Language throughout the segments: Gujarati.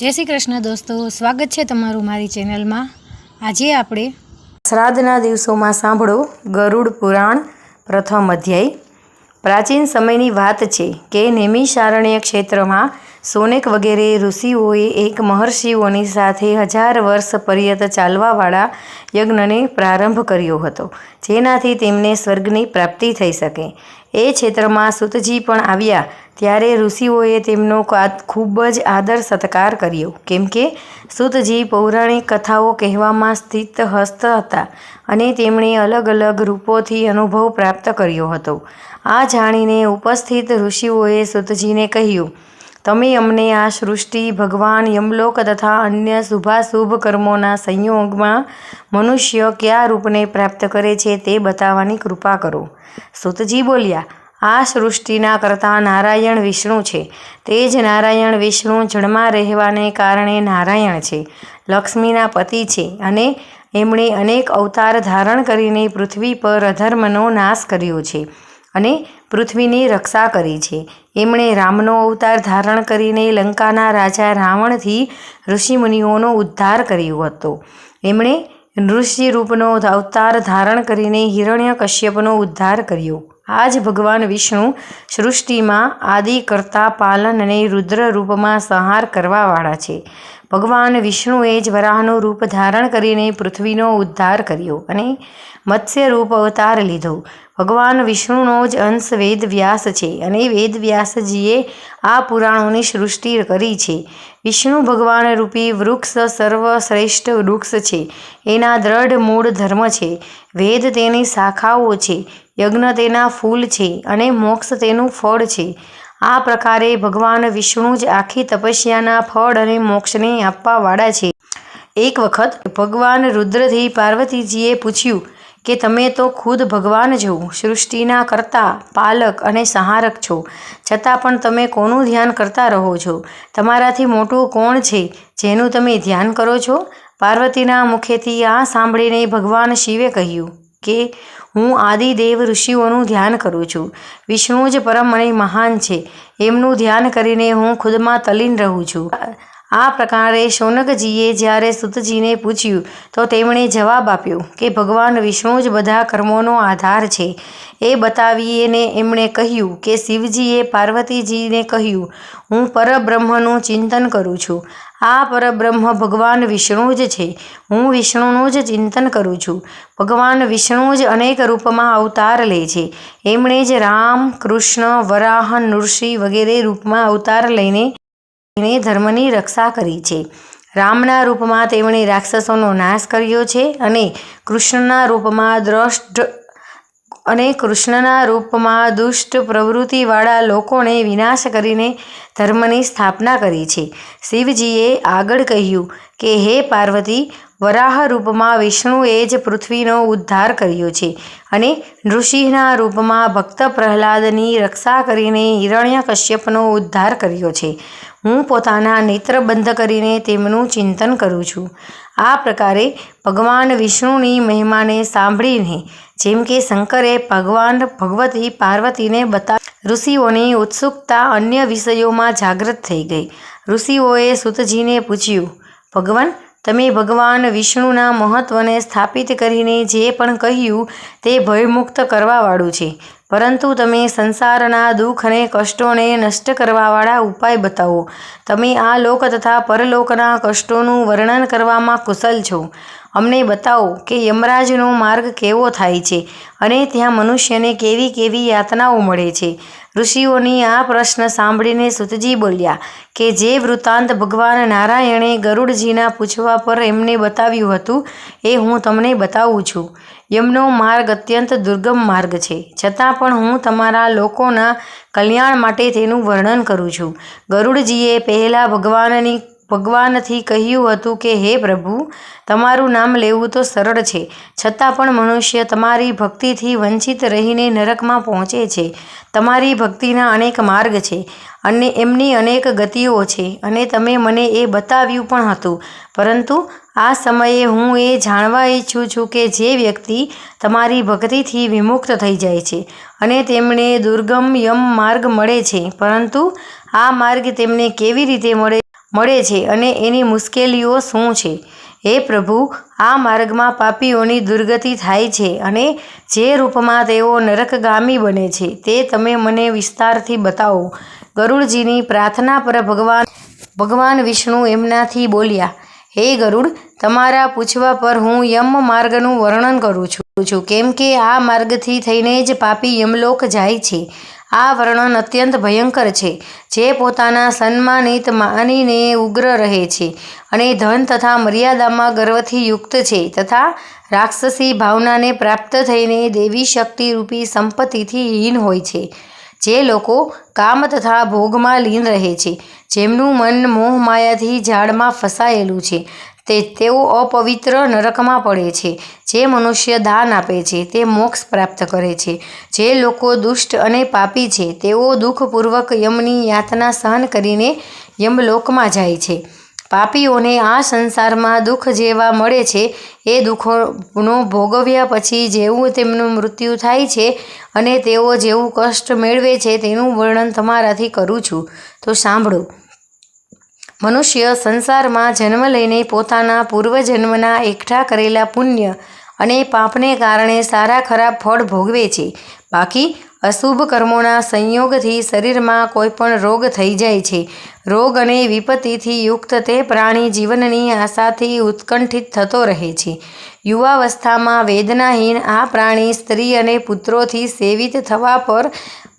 જય શ્રી કૃષ્ણ દોસ્તો, સ્વાગત છે તમારું મારી ચેનલમાં. આજે આપણે શ્રાદ્ધના દિવસોમાં સાંભળો ગરુડ પુરાણ પ્રથમ અધ્યાય. પ્રાચીન સમયની વાત છે કે નૈમિષારણ્ય ક્ષેત્રમાં સોનેક વગેરે ઋષિઓએ એક મહર્ષિઓની સાથે હજાર વર્ષ પર્યત ચાલવાવાળા યજ્ઞને પ્રારંભ કર્યો હતો, જેનાથી તેમને સ્વર્ગની પ્રાપ્તિ થઈ શકે. એ ક્ષેત્રમાં સુતજી પણ આવ્યા, ત્યારે ઋષિઓએ તેમનો ખૂબ જ આદર સત્કાર કર્યો. કેમ કે સુતજી પૌરાણિક કથાઓ કહેવામાં સ્થિત હસ્ત હતા અને તેમણે અલગ અલગ રૂપોથી અનુભવ પ્રાપ્ત કર્યો હતો. આ જાણીને ઉપસ્થિત ઋષિઓએ સુતજીને કહ્યું તમે અમને આ સૃષ્ટિ, ભગવાન, યમલોક તથા અન્ય શુભાશુભ કર્મોના સંયોગમાં મનુષ્ય કયા રૂપને પ્રાપ્ત કરે છે તે બતાવવાની કૃપા કરો. સુતજી બોલ્યા, આ સૃષ્ટિના કરતા નારાયણ વિષ્ણુ છે. તે જ નારાયણ વિષ્ણુ જળમાં રહેવાને કારણે નારાયણ છે. લક્ષ્મીના પતિ છે અને એમણે અનેક અવતાર ધારણ કરીને પૃથ્વી પર અધર્મનો નાશ કર્યો છે. અને પૃથ્વીની રક્ષા કરી છે. એમણે રામનો અવતાર ધારણ કરીને લંકાના રાજા રાવણથી ઋષિમુનિઓનો ઉદ્ધાર કર્યો હતો. એમણે નૃષ્ય રૂપનો અવતાર ધારણ કરીને હિરણ્ય કશ્યપનો ઉદ્ધાર કર્યો. આ જ ભગવાન વિષ્ણુ સૃષ્ટિમાં આદિ કરતા પાલન અને રુદ્ર રૂપમાં સંહાર કરવાવાળા છે. ભગવાન વિષ્ણુએ જ વરાહનું રૂપ ધારણ કરીને પૃથ્વીનો ઉદ્ધાર કર્યો અને મત્સ્ય રૂપ અવતાર લીધો. ભગવાન વિષ્ણુનો જ અંશ વેદ વ્યાસ છે અને વેદ વ્યાસજીએ આ પુરાણોની સૃષ્ટિ કરી છે. વિષ્ણુ ભગવાન રૂપી વૃક્ષ સર્વશ્રેષ્ઠ વૃક્ષ છે. એના દ્રઢ મૂળ ધર્મ છે. વેદ તેની શાખાઓ છે. યજ્ઞ તેના ફૂલ છે અને મોક્ષ તેનું ફળ છે. આ પ્રકારે ભગવાન વિષ્ણુ જ આખી તપસ્યાના ફળ અને મોક્ષને આપવાવાળા છે. એક વખત ભગવાન રુદ્રથી પાર્વતીજીએ પૂછ્યું કે, તમે તો ખુદ ભગવાન છો, સૃષ્ટિના કરતા, પાલક અને સહારક છો. છતાં પણ તમે કોનું ધ્યાન કરતા રહો છો? તમારાથી મોટું કોણ છે, જેનું તમે ધ્યાન કરો છો? પાર્વતીના મુખેથી આ સાંભળીને ભગવાન શિવે કહ્યું કે હું આદિદેવ ઋષિઓનું ધ્યાન કરું છું. વિષ્ણુ જ પરમ અને મહાન છે. એમનું ધ્યાન કરીને હું ખુદમાં તલીન રહું છું. આ પ્રકારે શૌનકજીએ જ્યારે સુતજીને પૂછ્યું, તો તેમણે જવાબ આપ્યો કે, ભગવાન વિષ્ણુ જ બધા કર્મોનો આધાર છે. એ બતાવીને એમણે કહ્યું કે, શિવજીએ પાર્વતીજીને કહ્યું, હું પરબ્રહ્મનું ચિંતન કરું છું. આ પરબ્રહ્મ ભગવાન વિષ્ણુ જ છે. હું વિષ્ણુનું જ ચિંતન કરું છું. ભગવાન વિષ્ણુ જ અનેક રૂપમાં અવતાર લે છે. એમણે જ રામ, કૃષ્ણ, વરાહ નૃષિ વગેરે રૂપમાં અવતાર લઈને એણે ધર્મની રક્ષા કરી છે. રામના રૂપમાં તેમણે રાક્ષસોનો નાશ કર્યો છે અને કૃષ્ણના રૂપમાં દ્રષ્ટ અને કૃષ્ણના રૂપમાં દુષ્ટ પ્રવૃત્તિવાળા લોકોને વિનાશ કરીને ધર્મની સ્થાપના કરી છે. શિવજીએ આગળ કહ્યું કે, હે પાર્વતી વરાહ રૂપમાં વિષ્ણુએ જ પૃથ્વીનો ઉદ્ધાર કર્યો છે અને નૃસિંહના રૂપમાં ભક્ત પ્રહલાદની રક્ષા કરીને હિરણ્ય કશ્યપનો ઉદ્ધાર કર્યો છે. હું પોતાના નેત્ર બંધ કરીને તેમનું ચિંતન કરું છું. આ પ્રકારે ભગવાન વિષ્ણુની મહિમાને સાંભળીને જેમ કે શંકરે ભગવાન ભગવતી પાર્વતીને બતા ઋષિઓની ઉત્સુકતા અન્ય વિષયોમાં જાગૃત થઈ ગઈ. ઋષિઓએ સુતજીને પૂછ્યું, ભગવાન તમે ભગવાન વિષ્ણુના મહત્વને સ્થાપિત કરીને જે પણ કહ્યું તે ભયમુક્ત કરવાવાળું છે. પરંતુ તમે સંસારના દુઃખ અને કષ્ટોને નષ્ટ કરવાવાળા ઉપાય બતાવો. તમે આ લોક તથા પરલોકના કષ્ટોનું વર્ણન કરવામાં કુશલ છો. અમને બતાવો કે યમરાજનો માર્ગ કેવો થાય છે અને ત્યાં મનુષ્યને કેવી કેવી યાતનાઓ મળે છે. ઋષિઓની આ પ્રશ્ન સાંભળીને સુતજી બોલ્યા કે જે વૃત્તાંત ભગવાન નારાયણે ગરુડજીના પૂછવા પર એમને બતાવ્યું હતું, એ હું તમને બતાવું છું. યમનો માર્ગ અત્યંત દુર્ગમ માર્ગ છે. છતાં પણ હું તમારા લોકોના કલ્યાણ માટે તેનું વર્ણન કરું છું. ગરુડજીએ પહેલાં ભગવાનની ભગવાનથી કહ્યું હતું કે, હે પ્રભુ, તમારું નામ લેવું તો સરળ છે. છતાં પણ મનુષ્ય તમારી ભક્તિથી વંચિત રહીને નરકમાં પહોંચે છે. તમારી ભક્તિના અનેક માર્ગ છે અને એમની અનેક ગતિઓ છે અને તમે મને એ બતાવ્યું પણ હતું. પરંતુ આ સમયે હું એ જાણવા ઈચ્છું છું કે જે વ્યક્તિ તમારી ભક્તિથી વિમુક્ત થઈ જાય છે અને તેમણે દુર્ગમ યમ માર્ગ મળે છે. પરંતુ આ માર્ગ તેમને કેવી રીતે મળે મળે છે અને એની મુશ્કેલીઓ શું છે? હે પ્રભુ, આ માર્ગમાં પાપીઓની દુર્ગતિ થાય છે અને જે રૂપમાં તેઓ નરકગામી બને છે, તે તમે મને વિસ્તારથી બતાવો. ગરુડજીની પ્રાર્થના પર ભગવાન ભગવાન વિષ્ણુ એમનાથી બોલ્યા, હે ગરુડ, તમારા પૂછવા પર હું યમ માર્ગનું વર્ણન કરું છું. છું કેમ કે આ માર્ગથી થઈને જ પાપી યમલોક જાય છે. આ વર્ણન અત્યંત ભયંકર છે. જે પોતાના સન્માનિત માનીને ઉગ્ર રહે છે અને ધન તથા મર્યાદામાં ગર્વથી યુક્ત છે તથા રાક્ષસી ભાવનાને પ્રાપ્ત થઈને દેવી શક્તિરૂપી સંપત્તિથી હીન હોય છે. જે લોકો કામ તથા ભોગમાં લીન રહે છે. જેમનું મન મોહમાયાથી ઝાડમાં ફસાયેલું છે. તે તેઓ અપવિત્ર નરકમાં પડે છે. જે મનુષ્ય દાન આપે છે, તે મોક્ષ પ્રાપ્ત કરે છે. જે લોકો દુષ્ટ અને પાપી છે, તેઓ દુઃખપૂર્વક યમની યાતના સહન કરીને યમલોકમાં જાય છે. પાપીઓને આ સંસારમાં દુઃખ જેવા મળે છે, એ દુઃખોનો ભોગવ્યા પછી જેવું તેમનું મૃત્યુ થાય છે અને તેઓ જેવું કષ્ટ મેળવે છે, તેનું વર્ણન તમારાથી કરું છું. તો સાંભળો મનુષ્ય સંસારમાં જન્મ લઈને પોતાના પૂર્વજન્મના એકઠા કરેલા પુણ્ય અને પાપને કારણે સારા ખરાબ ફળ ભોગવે છે. બાકી અશુભ કર્મોના સંયોગથી શરીરમાં કોઈ પણ રોગ થઈ જાય છે. રોગ અને વિપત્તિથી યુક્ત તે પ્રાણી જીવનની આશાથી ઉત્કંઠિત થતો રહે છે. યુવાવસ્થામાં વેદનાહીન આ પ્રાણી સ્ત્રી અને પુત્રોથી સેવિત થવા પર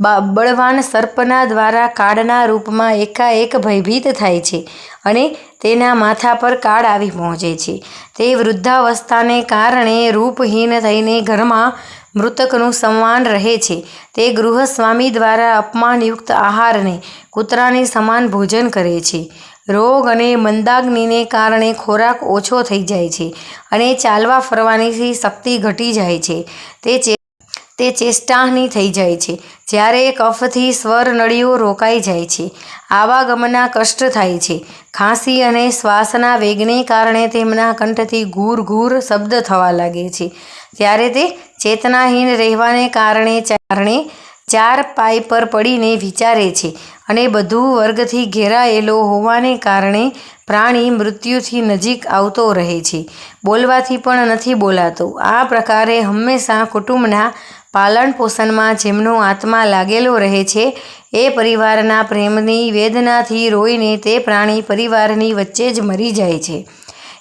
બળવાન સર્પના દ્વારા કાળના રૂપમાં એકાએક ભયભીત થાય છે અને તેના માથા પર કાળ આવી પહોંચે છે. તે વૃદ્ધાવસ્થાને કારણે રૂપહીન થઈને ઘરમાં મૃતકનું સમાન રહે છે. તે ગૃહસ્વામી દ્વારા અપમાનયુક્ત આહારને કૂતરાની સમાન ભોજન કરે છે. રોગ અને મંદાગ્નિને કારણે ખોરાક ઓછો થઈ જાય છે અને ચાલવા ફરવાની શક્તિ ઘટી જાય છે. તે તે ચેષ્ટાહની થઈ જાય છે. જ્યારે કફથી સ્વર નળીઓ રોકાઈ જાય છે. આવાગમના કષ્ટ થાય છે. ખાંસી અને શ્વાસના વેગને કારણે તેમના કંઠથી ઘૂર ઘૂર શબ્દ થવા લાગે છે. ત્યારે તે ચેતનાહીન રહેવાને કારણે કારણે ચાર પાય પર પડીને વિચારે છે અને બધું વર્ગથી ઘેરાયેલો હોવાને કારણે પ્રાણી મૃત્યુથી નજીક આવતો રહે છે. બોલવાથી પણ નથી બોલાતો. આ પ્રકારે હંમેશા કુટુંબના પાલન પોષણમાં જેમનો આત્મા લાગેલો રહે છે, એ પરિવારના પ્રેમની વેદનાથી રોઈને તે પ્રાણી પરિવારની વચ્ચે જ મરી જાય છે.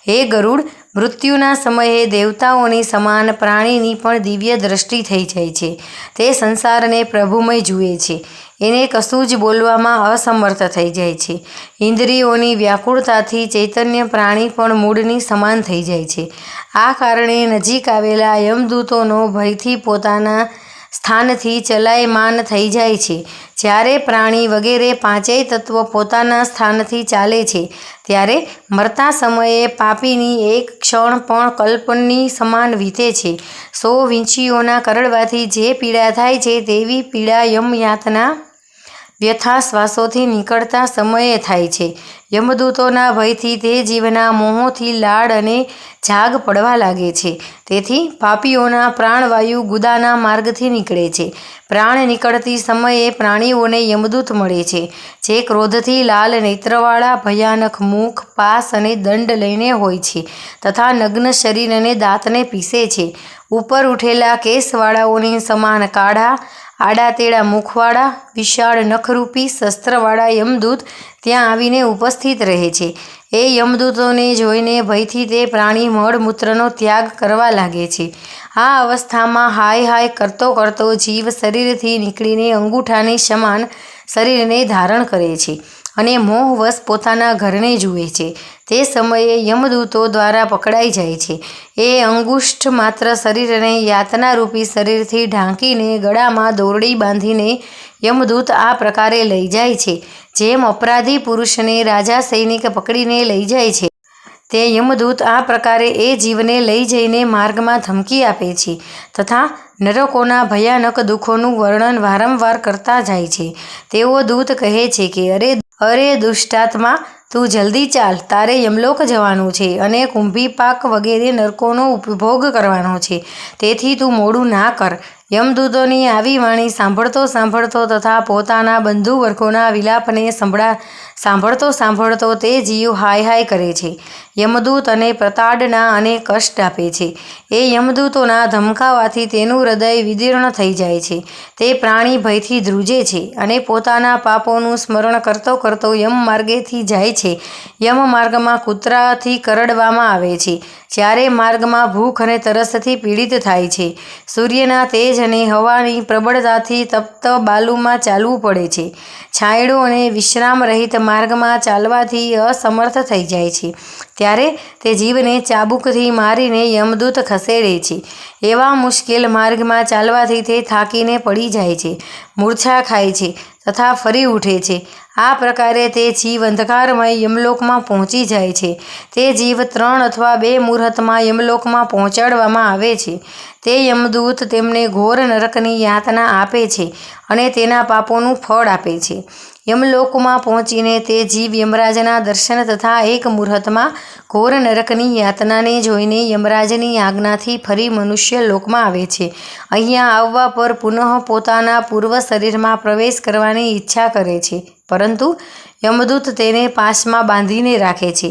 હે ગરુડ, મૃત્યુના સમયે દેવતાઓની સમાન પ્રાણીની પણ દિવ્ય દ્રષ્ટિ થઈ જાય છે. તે સંસારને પ્રભુમય જુએ છે. એને કશું જ બોલવામાં અસમર્થ થઈ જાય છે. ઇન્દ્રિયોની વ્યાકુળતાથી ચૈતન્ય પ્રાણી પણ મૂળની સમાન થઈ જાય છે. આ કારણે નજીક આવેલા યમદૂતોનો ભયથી પોતાના સ્થાનથી ચલાયમાન થઈ જાય છે. જ્યારે પ્રાણી વગેરે પાંચેય તત્વો પોતાના સ્થાનથી ચાલે છે, ત્યારે મરતા સમયે પાપીની એક ક્ષણ પણ કલ્પની સમાન વીતે છે. સો વિંચીઓના કરડવાથી જે પીડા થાય છે, તેવી પીડા યમયાતના વ્યથા શ્વાસોથી નીકળતા સમયે થાય છે. યમદૂતોના ભયથી તે જીવના મોહોથી લાડ અને જાગ પડવા લાગે છે. તેથી પાપીઓના પ્રાણવાયુ ગુદાના માર્ગથી નીકળે છે. પ્રાણ નીકળતી સમયે પ્રાણીઓને યમદૂત મળે છે. જે ક્રોધથી લાલ નેત્રવાળા, ભયાનક મુખ પાસ અને દંડ લઈને હોય છે તથા નગ્ન શરીર અને દાંતને પીસે છે. ઉપર ઉઠેલા કેસવાળાઓની સમાન કાળા આડા તેડા મુખવાળા વિશાળ નખરૂપી શસ્ત્રવાળા યમદૂત ત્યાં આવીને ઉપસ્થિત રહે છે. એ યમદૂતોને જોઈને ભયથી તે પ્રાણી મળમૂત્રનો ત્યાગ કરવા લાગે છે. આ અવસ્થામાં હાય હાય કરતો કરતો જીવ શરીરથી નીકળીને અંગૂઠાની સમાન શરીરને ધારણ કરે છે. અને મોહવશ પોતાના ઘરને જુએ છે. તે સમયે યમદૂતો દ્વારા પકડાઈ જાય છે. એ અંગુષ્ઠ માત્ર શરીરને યાતનારૂપી શરીરથી ઢાંકીને ગળામાં દોરડી બાંધીને યમદૂત આ પ્રકારે લઈ જાય છે. જેમ અપરાધી પુરુષને રાજા સૈનિક પકડીને લઈ જાય છે, તે યમદૂત આ પ્રકારે એ જીવને લઈ જઈને માર્ગમાં ધમકી આપે છે તથા નરકોના ભયાનક દુઃખોનું વર્ણન વારંવાર કરતા જાય છે. તેઓ દૂત કહે છે કે, અરે અરે દુષ્ટાત્મા, તું જલ્દી ચાલ. તારે યમલોક જવાનું છે અને કુંભી પાક વગેરે નરકોનો ઉપભોગ કરવાનો છે. તેથી તું મોડું ના કર. યમદૂતોની આવી વાણી સાંભળતો સાંભળતો તથા પોતાના બંધુ વર્ગોના વિલાપને સંભળા સાંભળતો સાંભળતો તે જીવ હાય હાય કરે છે. યમદૂત અને પ્રતાડના અને કષ્ટ આપે છે. એ યમદૂતોના ધમકાવાથી તેનું હૃદય વિદીર્ણ થઈ જાય છે. તે પ્રાણી ભયથી ધ્રુજે છે અને પોતાના પાપોનું સ્મરણ કરતો કરતો યમ માર્ગેથી જાય છે. યમ માર્ગમાં કૂતરાથી કરડવામાં આવે છે. જ્યારે માર્ગમાં ભૂખ અને તરસથી પીડિત થાય છે. સૂર્યના તેજ અને હવાની પ્રબળતાથી તપ્ત બાલુમાં ચાલવું પડે છે. છાંયડો અને વિશ્રામ રહિત માર્ગમાં ચાલવાથી અસમર્થ થઈ જાય છે. ત્યારે તે જીવને ચાબુકથી મારીને યમદૂત ખસેડે છે. એવા મુશ્કેલ માર્ગમાં ચાલવાથી તે થાકીને પડી જાય છે, મૂર્છા ખાય છે તથા ફરી ઉઠે છે. આ પ્રકારે તે જીવ અંધકારમય યમલોકમાં પહોંચી જાય છે. તે જીવ ત્રણ અથવા બે મુહૂર્તમાં યમલોકમાં પહોંચાડવામાં આવે છે. તે યમદૂત તેમને ઘોર નરકની યાતના આપે છે અને તેના પાપોનું ફળ આપે છે. યમલોકમાં પહોંચીને તે જીવ યમરાજના દર્શન તથા એક મુહૂર્તમાં ઘોર નરકની યાતનાને જોઈને યમરાજની આજ્ઞાથી ફરી મનુષ્ય લોકમાં આવે છે. અહીંયા આવવા પર પુનઃ પોતાના પૂર્વ શરીરમાં પ્રવેશ કરવાની ઈચ્છા કરે છે, પરંતુ યમદૂત તેને પાશમાં બાંધીને રાખે છે.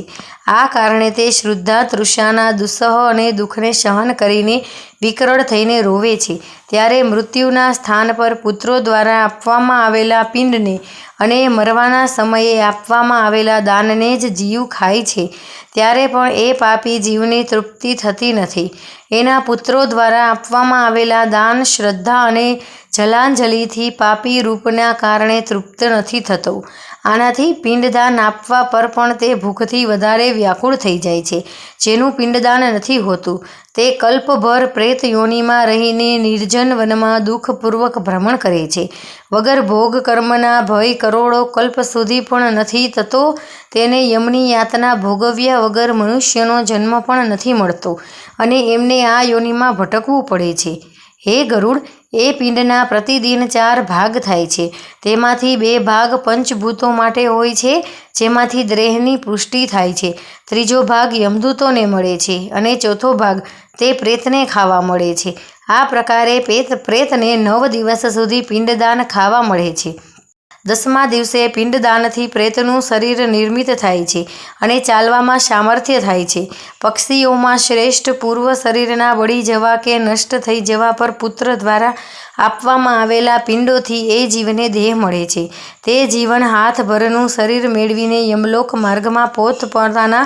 આ કારણે તે શ્રદ્ધા તૃષાના દુસ્સહ અને દુઃખને સહન કરીને વિકરળ થઈને રોવે છે. ત્યારે મૃત્યુના સ્થાન પર પુત્રો દ્વારા આપવામાં આવેલા પિંડને અને મરવાના સમયે આપવામાં આવેલા દાનને જ જીવ ખાય છે. ત્યારે પણ એ પાપી જીવની તૃપ્તિ થતી નથી. એના પુત્રો દ્વારા આપવામાં આવેલા દાન, શ્રદ્ધા અને જલાંજલિથી પાપી રૂપના કારણે તૃપ્ત નથી થતો. આનાથી પિંડદાન આપવા પર પણ તે ભૂખથી વધારે વ્યાકુળ થઈ જાય છે. જેનું પિંડદાન નથી હોતું. તે કલ્પભર પ્રેત યોનિમાં રહીને નિર્જન વનમાં દુઃખપૂર્વક ભ્રમણ કરે છે. વગર ભોગ કર્મના ભય કરોડો કલ્પ સુધી પણ નથી થતો, તેને યમની યાતના ભોગવ્યા વગર મનુષ્યનો જન્મ પણ નથી મળતો અને એમને આ યોનિમાં ભટકવું પડે છે. હે ગરુડ એ પિંડના પ્રતિદિન ચાર ભાગ થાય છે. તેમાંથી બે ભાગ પંચભૂતો માટે હોય છે, જેમાંથી દ્રેહની પુષ્ટિ થાય છે. ત્રીજો ભાગ યમદૂતોને મળે છે અને ચોથો ભાગ તે પ્રેતને ખાવા મળે છે. આ પ્રકારે પેત પ્રેતને નવ દિવસ સુધી પિંડદાન ખાવા મળે છે. દસમા દિવસે પિંડદાનથી પ્રેતનું શરીર નિર્મિત થાય છે અને ચાલવામાં સામર્થ્ય થાય છે. પક્ષીઓમાં શ્રેષ્ઠ પૂર્વ શરીરના બળી જવા કે નષ્ટ થઈ જવા પર પુત્ર દ્વારા આપવામાં આવેલા પિંડોથી એ જીવને દેહ મળે છે. તે જીવન હાથભરનું શરીર મેળવીને યમલોક માર્ગમાં પોત પોતાના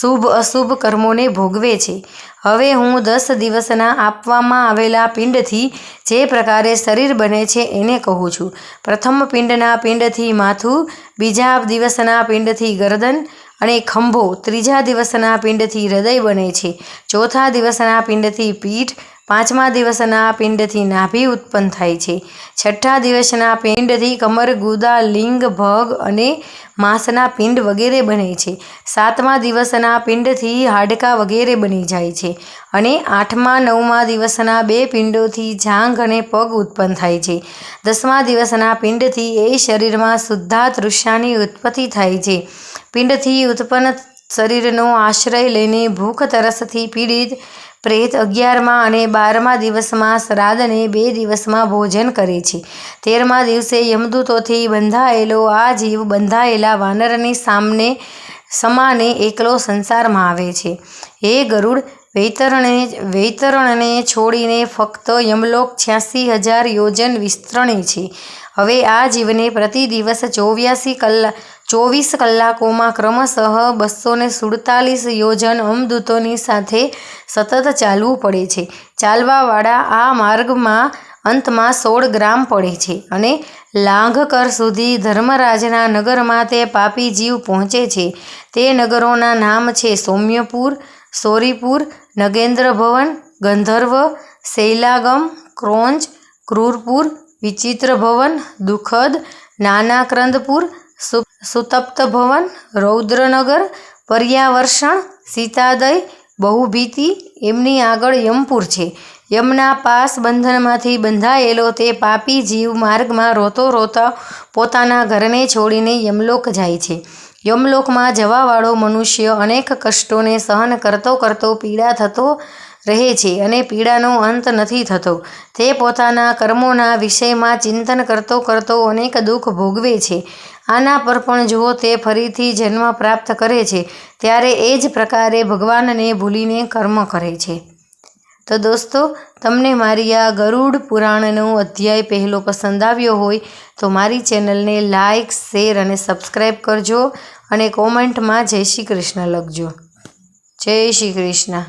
શુભ અશુભ કર્મોને ભોગવે છે. હવે હું દસ દિવસના આપવામાં આવેલા પિંડથી જે પ્રકારે શરીર બને છે એને કહું છું. પ્રથમ પિંડના પિંડથી માથું, બીજા દિવસના પિંડથી ગરદન અને ખંભો, ત્રીજા દિવસના પિંડથી હૃદય બને છે. ચોથા દિવસના પિંડથી પીઠ પાંચમા દિવસના પિંડથી નાભી ઉત્પન્ન થાય છે. છઠ્ઠા દિવસના પિંડથી કમર, ગુદા, લિંગ, ભગ અને માંસના પિંડ વગેરે બને છે. સાતમા દિવસના પિંડથી હાડકા વગેરે બની જાય છે અને આઠમા, નવમા દિવસના બે પિંડોથી જાંઘ અને પગ ઉત્પન્ન થાય છે. દસમા દિવસના પિંડથી એ શરીરમાં શુદ્ધા તૃષ્ણાની ઉત્પત્તિ થાય છે. પિંડથી ઉત્પન્ન શરીરનો આશ્રય લઈને ભૂખ, તરસથી પીડિત પ્રેત અગિયારમાં અને બારમા દિવસમાં શ્રાદ્ધને બે દિવસમાં ભોજન કરે છે. તેરમા દિવસે યમદૂતોથી બંધાયેલો આ જીવ બંધાયેલા વાનરની સામને, સમાને એકલો સંસારમાં આવે છે. હે ગરુડ, વૈતરણે, વૈતરણને છોડીને ફક્ત યમલોક છ્યાસી હજાર યોજન વિસ્તરણે છે. હવે આ જીવને પ્રતિ દિવસ ચોવ્યાસી કલાક ચોવીસ કલાકોમાં ક્રમશઃ બસો ને સુડતાલીસ યોજન અમદૂતોની સાથે સતત ચાલવું પડે છે. ચાલવાવાળા આ માર્ગમાં અંતમાં સોળ ગ્રામ પડે છે અને લાંઘકર સુધી ધર્મરાજના નગરમાં તે પાપી જીવ પહોંચે છે. તે નગરોના નામ છે સૌમ્યપુર, સોરીપુર નગેન્દ્ર ભવન ગંધર્વ, શૈલાગમ ક્રોંચ ક્રૂરપુર વિચિત્ર ભવન દુઃખદ, નાનાક્રંદપુર સુતપ્ત ભવન, રૌદ્રનગર, પર્યાવર્ષણ, સીતાદય, બહુભીતિ, એમની આગળ યમપુર છે. યમના પાસ બંધનમાંથી બંધાયેલો તે પાપી જીવ માર્ગમાં રોતો રોતા પોતાના ઘરને છોડીને યમલોક જાય છે. યમલોકમાં જવાવાળો મનુષ્ય અનેક કષ્ટોને સહન કરતો કરતો પીડા થતો રહે છે અને પીડાનો અંત નથી થતો. તે પોતાના કર્મોના વિષયમાં ચિંતન કરતો કરતો અનેક દુઃખ ભોગવે છે. આના પર પણ જુઓ તે ફરીથી જન્મ પ્રાપ્ત કરે છે, ત્યારે એ જ પ્રકારે ભગવાનને ભૂલીને કર્મ કરે છે. તો દોસ્તો, તમને મારી આ ગરુડ પુરાણનો અધ્યાય પહેલો પસંદ આવ્યો હોય, તો મારી ચેનલને લાઇક શેર અને સબસ્ક્રાઈબ કરજો અને કોમેન્ટમાં જય શ્રી કૃષ્ણ લખજો. જય શ્રી કૃષ્ણ.